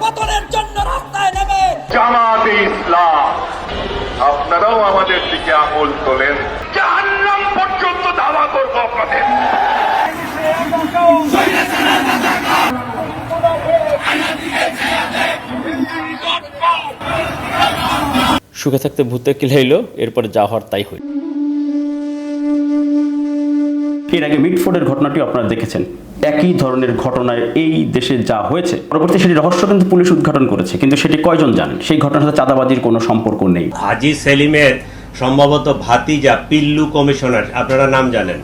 পতনের জন্য রাস্তায় নেমে। জামাতে ইসলাম আপনারাও আমাদের দিকে আঙুল তোলেন। জাহান্নাম পর্যন্ত দাওয়া করব আপনাদের। সুখে থাকতে ভূতে কিলাইলো এরপরে যা হওয়ার তাই হইল। এর আগে মিটফোর্ডের ঘটনাটি আপনারা দেখেছেন। একই ধরনের ঘটনায় এই দেশে যা হয়েছে পরবর্তী সেটি রহস্য কিন্তু পুলিশ উদ্ঘাটন করেছে। কিন্তু সেটি কয়জন জানেন? সেই ঘটনার সাথে চাঁদাবাজির কোনো সম্পর্ক নেই। হাজি সেলিমের সম্ভবত ভাতিজা পিল্লু কমিশনার, আপনারা নাম জানেন।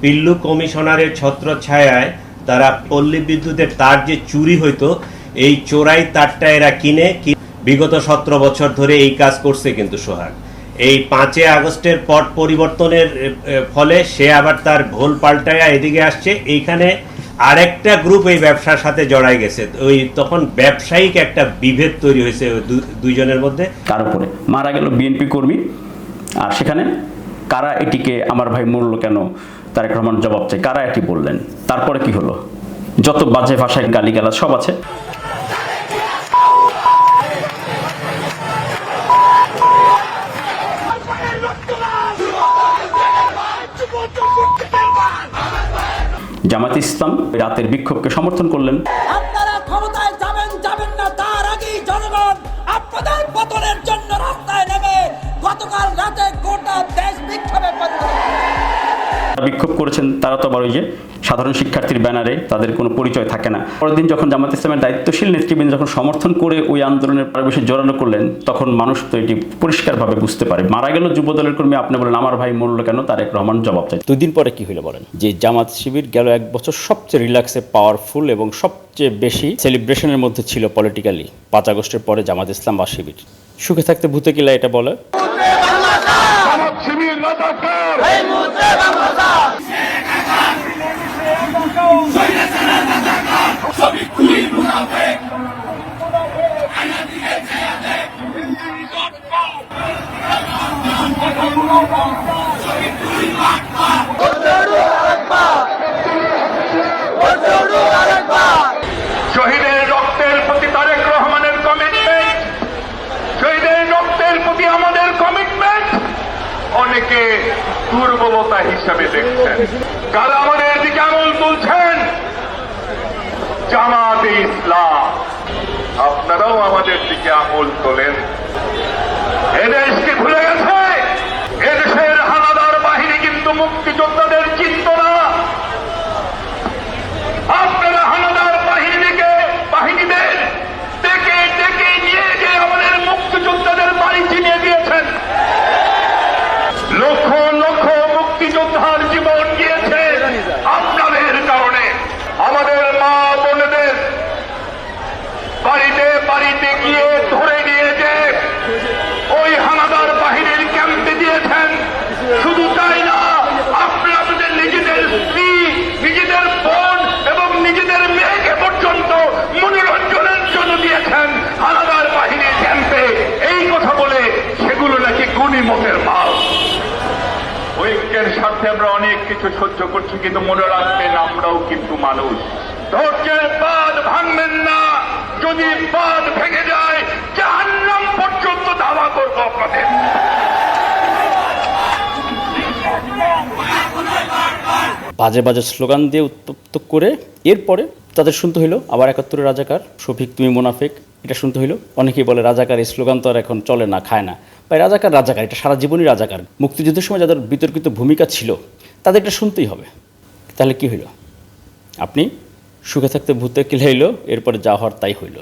পিল্লু কমিশনারের ছত্রছায়ায় তারা পল্লী বিদ্যুতের তার যে চুরি হইতো, এই চোরাই তারটা এরা কিনে বিগত সতেরো বছর ধরে এই কাজ করছে কিন্তু সোহাগ। এই পাঁচই আগস্টের পট পরিবর্তনের ফলে সে আবার তার ভোল পাল্টায়া এদিকে আসছে। এইখানে আরেকটা গ্রুপ এই ব্যবসার সাথে জড়াই গেছে। ওই তখন ব্যবসায়িক একটা বিভেদ তৈরি হয়েছে দুইজনের মধ্যে। কার উপরে মারা গেল বিএনপি কর্মী। আর সেখানে কারা এটিকে, আমার ভাই মরল কেন? তারেক রহমান জবাব চাই। কারা এটি বললেন? তারপরে কি হলো? যত বাজে ভাষায় গালিগালাজ সব আছে। জামাত ইসলাম রাতের বিক্ষোভকে সমর্থন করলেন। আপনারা ক্ষমতায় যাবেন যাবেন না তার আগেই জনগণ আপনাদের পতনের জন্য রাস্তায় নেমে গতকাল রাতে গোটা দেশ বিক্ষোভে পরিণত বিক্ষোভ করেছেন তারা তো আবার ওই যে সাধারণ শিক্ষার্থীর ব্যানারে তাদের কোনো পরিচয় থাকে না। পরের দিন যখন জামাত ইসলামের দায়িত্বশীল নেতৃবৃন্দ যখন সমর্থন করে ওই আন্দোলনের পরিবেশে জড়ানো করলেন তখন মানুষ তো এটি পরিষ্কারভাবে বুঝতে পারে। মারা গেল যুব দলের কর্মী আপনি বলেন আমার ভাই মরল কেন? তারেক রহমান জবাব চাই। দুদিন পরে কি হইল বলেন? যে জামাত শিবির গেল এক বছর সবচেয়ে রিল্যাক্সে পাওয়ারফুল এবং সবচেয়ে বেশি সেলিব্রেশনের মধ্যে ছিল পলিটিক্যালি। পাঁচ আগস্টের পরে জামাত ইসলাম বা শিবির। সুখে থাকতে ভূতে কিলা এটা বলে জামাত শিবির রাজাকার শহীদের রক্তের প্রতি তারেক রহমানের কমিটমেন্ট শহীদের রক্তের প্রতি আমাদের কমিটমেন্ট অনেকে দুর্বলতা হিসাবে দেখছেন। কারা আমাদের দিকে আঙুল তুলছেন জামাতে ইসলাম। আপনারাও আমাদের দিকে আঙুল তোলেন। হানাদার বাহিনীর ক্যাম্পে এই কথা বলে সেগুলো নাকি গুণিমতের মাল। ঐক্যের স্বার্থে আমরা অনেক কিছু সহ্য করছি, কিন্তু মনে রাখবেন আমরাও কিন্তু মানুষ। ধৈর্যের বাদ ভাঙবেন না। যদি বাদ ভেঙে যায়, জাহান্নাম পর্যন্ত দাওয়া করব আপনাদের। বাজে বাজে স্লোগান দিয়ে উত্তপ্ত করে এরপরে তাদের শুনতে হইল আবার একাত্তরের রাজাকার, শফিক তুমি মোনাফেক। এটা শুনতে হইল। অনেকেই বলে রাজাকার স্লোগান তো আর এখন চলে না, খায় না। ভাই, রাজাকার রাজাকার, এটা সারা জীবনই রাজাকার। মুক্তিযুদ্ধের সময় যাদের বিতর্কিত ভূমিকা ছিল, তাদের এটা শুনতেই হবে। তাহলে কি হইল? আপনি সুখে থাকতে ভূতে কিলাইলো এরপরে যা হওয়ার তাই হইল।